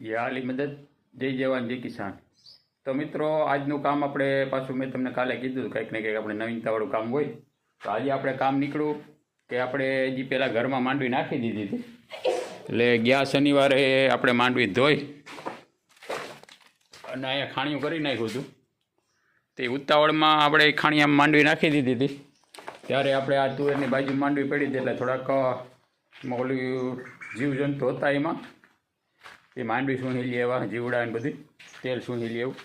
યાલી મદદ. જય જવાન, જય કિસાન. તો મિત્રો, આજનું કામ આપણે પાછું મેં તમને કાલે કીધું કંઈક ને કંઈક આપણે નવીનતાવાળું કામ હોય. તો આજે આપણે કામ નીકળ્યું કે આપણે હજી પહેલાં ઘરમાં માંડવી નાખી દીધી હતી. એટલે ગયા શનિવારે આપણે માંડવી ધોઈ અને અહીંયા ખાણીયું કરી નાખ્યું હતું. તે ઉતાવળમાં આપણે ખાણી ખાણીયામાં માંડવી નાખી દીધી હતી. ત્યારે આપણે આ તુવેરની બાજુ માંડવી પડી હતી એટલે થોડાક ઓલું જીવજંતુ હતા એમાં. એ માંડવી સૂંઘી એવા, જીવડા ને બધી, તેલ સૂંઘી એવું.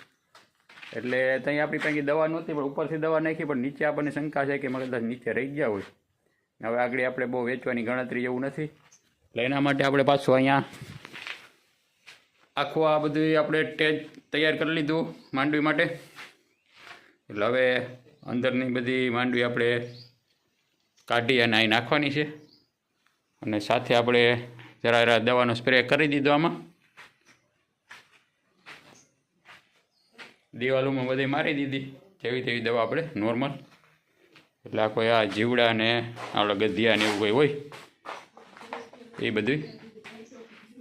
એટલે ત્યાં આપણી પાસે દવા નહોતી, પણ ઉપરથી દવા નાખી, પણ નીચે આપણને શંકા છે કે કદાચ નીચે રહી ગયા હોય. હવે આગળ આપણે બહુ વેચવાની ગણતરી એવું નથી. એટલે એના માટે આપણે પાછું અહીંયા આખું આ બધું આપણે ટેજ તૈયાર કરી લીધું માંડવી માટે. એટલે હવે અંદરની બધી માંડવી આપણે કાઢી અને અહીં નાખવાની છે. અને સાથે આપણે જરા જરા દવાનો સ્પ્રે કરી દીધો આમાં. દિવાલોમાં બધી મારી દીધી. જેવી તેવી દવા આપણે નોર્મલ એટલે આ કોઈ આ જીવડા ને આપણે ગધિયા ને એવું કોઈ હોય. એ બધું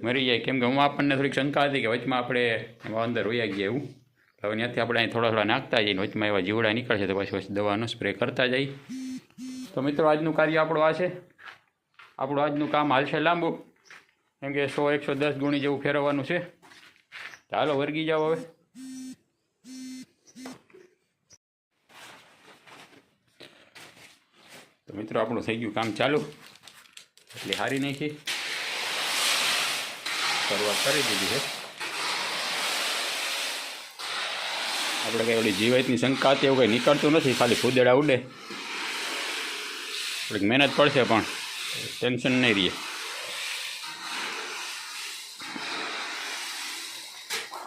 મરી જાય. કેમ કે હું આપણને થોડીક શંકા હતી કે વચમાં આપણે અંદર વયા ગયા એવું. હવે ત્યાંથી આપણે અહીં થોડા થોડા નાખતા જઈએ વચમાં એવા જીવડા નીકળશે તો પછી પછી દવાનો સ્પ્રે કરતા જઈએ. તો મિત્રો, આજનું કાર્ય આપણું આ છે. આપણું આજનું કામ હાલશે લાંબુ. કેમ કે સો, એકસો દસ ગુણી જેવું ફેરવવાનું છે. ચાલો વર્ગી જાઓ હવે. મિત્રો, આપણું થઈ ગયું કામ ચાલુ. એટલે હારી નાખી. શરૂઆત કરી દીધી છે. આપણે કંઈ ઓલી જીવાતની શંકા હતી, એવું કંઈ નીકળતું નથી, ખાલી ફૂદેડા ઉડે. થોડીક મહેનત પડશે પણ, ટેન્શન નહીં રહીએ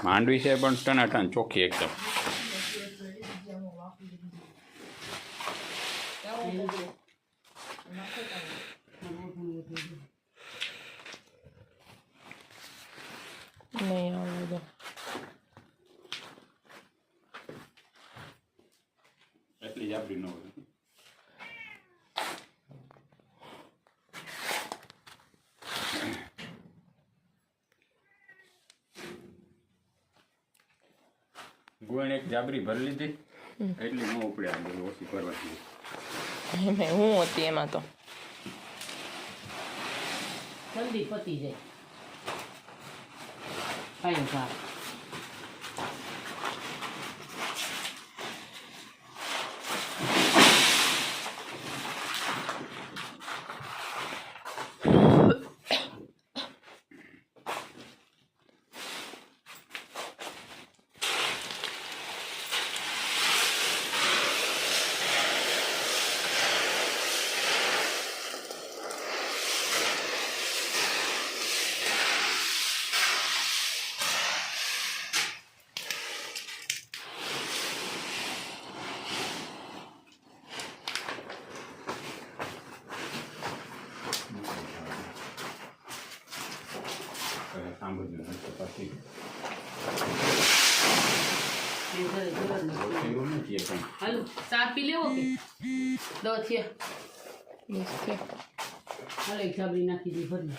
માંડવી છે પણ ટનાટન ચોખ્ખી એકદમ. નહીં આવડે તો એટલી આપણી ન હોય ગોળ એક જાબરી ભરી લીધી. એટલી ન ઉપડે આ બધું ઓછી કરવાથી. હું હતી એમાં તો. જલ્દી પતી જાય. 还有啥 પછી. હાલો ચા પી લેવો કે? દો છે. હાલો એક નાખી દી ભરી.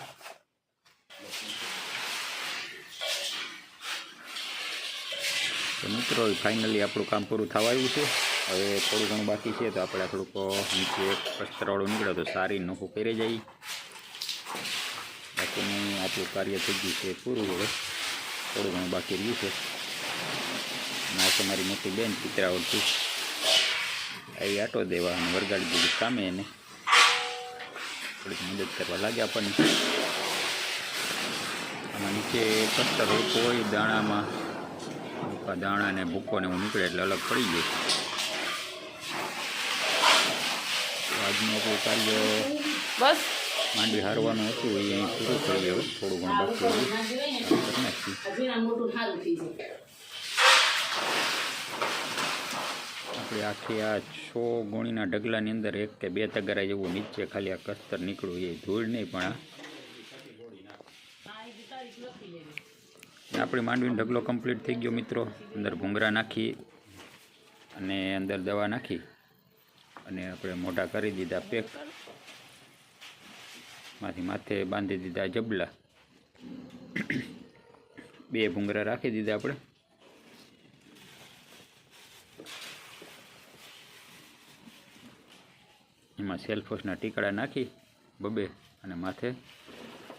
તો મિત્રો ફાઇનલી આપણું કામ પૂરું થવા આવ્યું છે. હવે થોડું ઘણું બાકી છે તો આપણે આ થોડુંક નીચે કસ્તરવાળું નીકળ્યો તો સારી નોખું કરી જઈએ. બાકીનું આપણું કાર્ય થઈ ગયું છે પૂરું હવે. થોડું ઘણું બાકી રહ્યું છે. આ તમારી મારી મોટી બેન ચિત્રાવડથી આવી આટો દેવા અને વરગાડી દીધી કામે એને. થોડીક મદદ કરવા લાગ્યા આપણને. આમાં નીચે કસ્તર હોય, દાણામાં. દાણા ને ભૂકો ને એવું નીકળે એટલે અલગ પડી જાય આજનું આપણું કાર્ય બસ. માંડવી હારવાનું હતું એ અહીં પૂરું કરીએ હવે થોડું ઘણું બાકી આપણે મોટું થઈ આખી આ છ ગુણીના ઢગલાની અંદર એક કે બે તગારા જેવું નીચે ખાલી આ કસ્તર નીકળ્યું એ ધૂળ નહીં પણ આ આપણી માંડવીનો ઢગલો કમ્પ્લીટ થઈ ગયો મિત્રો. અંદર ભૂંગરા નાખી અને અંદર દવા નાખી અને આપણે મોઢા કરી દીધા પેક. માંથી માથે બાંધી દીધા જબલા. બે ભૂંગરા રાખી દીધા આપણે. એમાં સેલ્ફોસના ટીકડા નાખી, બબે અને માથે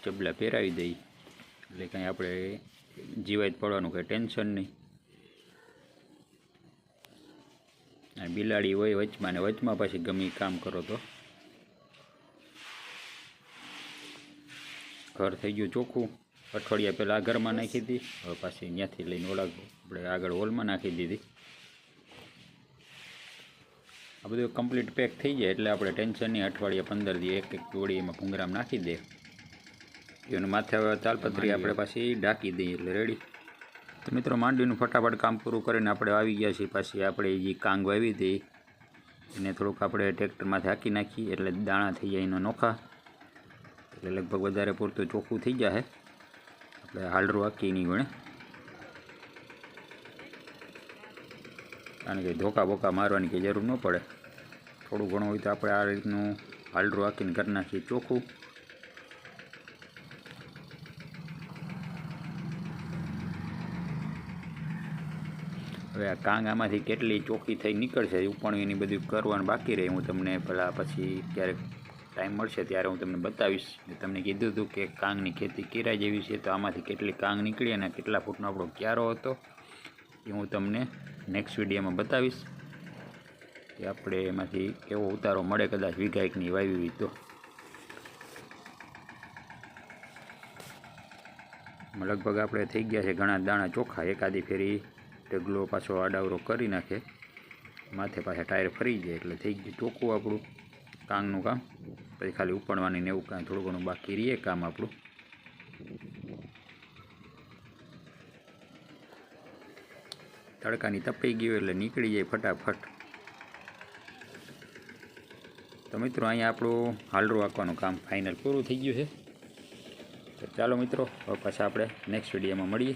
ચબલા પહેરાવી દઈ. એટલે કંઈ આપણે જીવાય પડવાનું કંઈ ટેન્શન નહીં. અને બિલાડી હોય વચમાં ને વચમાં પછી ગમે કામ કરો તો. ઘર થઈ ગયું ચોખ્ખું. અઠવાડિયા પહેલાં આ ઘરમાં નાખી હતી. હવે પાછી ત્યાંથી લઈને ઓલા આપણે આગળ હોલમાં નાખી દીધી. આ બધું કમ્પ્લીટ પેક થઈ જાય એટલે આપણે ટેન્શન નહીં. અઠવાડિયા પંદર દી એક એક જોડી એમાં ભૂંગરામ નાખી દે. એને માથે હવે તાલપત્રી આપણે પાછી ઢાંકી દઈએ એટલે રેડી તો મિત્રો માંડવીનું ફટાફટ કામ પૂરું કરીને આપણે આવી ગયા છીએ. પાછી આપણે જે કાંગ વાવી હતી એને થોડુંક આપણે ટ્રેક્ટરમાંથી હાંકી નાખીએ એટલે દાણા થઈ જાય એનો નોખા. એટલે લગભગ વધારે પૂરતું ચોખ્ખું થઈ જાય આપણે હાલરું આખી નહીં ગણે કારણ કે ધોકા બોકા મારવાની કે જરૂર ન પડે. થોડું ઘણું હોય તો આપણે આ રીતનું હાલરું હાકીને કરી નાખીએ ચોખ્ખું. હવે આ કાંગ આમાંથી કેટલી ચોખ્ખી થઈ નીકળશે ઉપણ એની બધું કરવાનું બાકી રહે. હું તમને પહેલાં પછી ક્યારેક ટાઈમ મળશે ત્યારે હું તમને બતાવીશ તમને કીધું હતું કે કાંગની ખેતી કેરા જેવી છે, તો આમાંથી કેટલી કાંગ નીકળી અને કેટલા ફૂટનો આપણો ક્યારો હતો એ હું તમને નેક્સ્ટ વિડીયોમાં બતાવીશ. કે આપણે એમાંથી કેવો ઉતારો મળે, કદાચ વિઘાયકની વાવી હોય તો. લગભગ આપણે થઈ ગયા છે ઘણા દાણા ચોખ્ખા. એકાદી ફેરી ઢગલો પાછો આડાવરો કરી નાખે. માથે પાછા ટાયર ફરી જાય એટલે થઈ ગયું ચોખ્ખું આપણું. કાંગનું કામ. પછી ખાલી ઉપડવાની ને એવું કાંઈ થોડું ઘણું બાકી રહીએ કામ આપણું. તડકાની તપાઈ ગયું એટલે નીકળી જાય ફટાફટ. તો મિત્રો, અહીંયા આપણું હાલરું વાંકવાનું કામ ફાઇનલ પૂરું થઈ ગયું છે. તો ચાલો મિત્રો પાછા આપણે નેક્સ્ટ વિડીયોમાં મળીએ.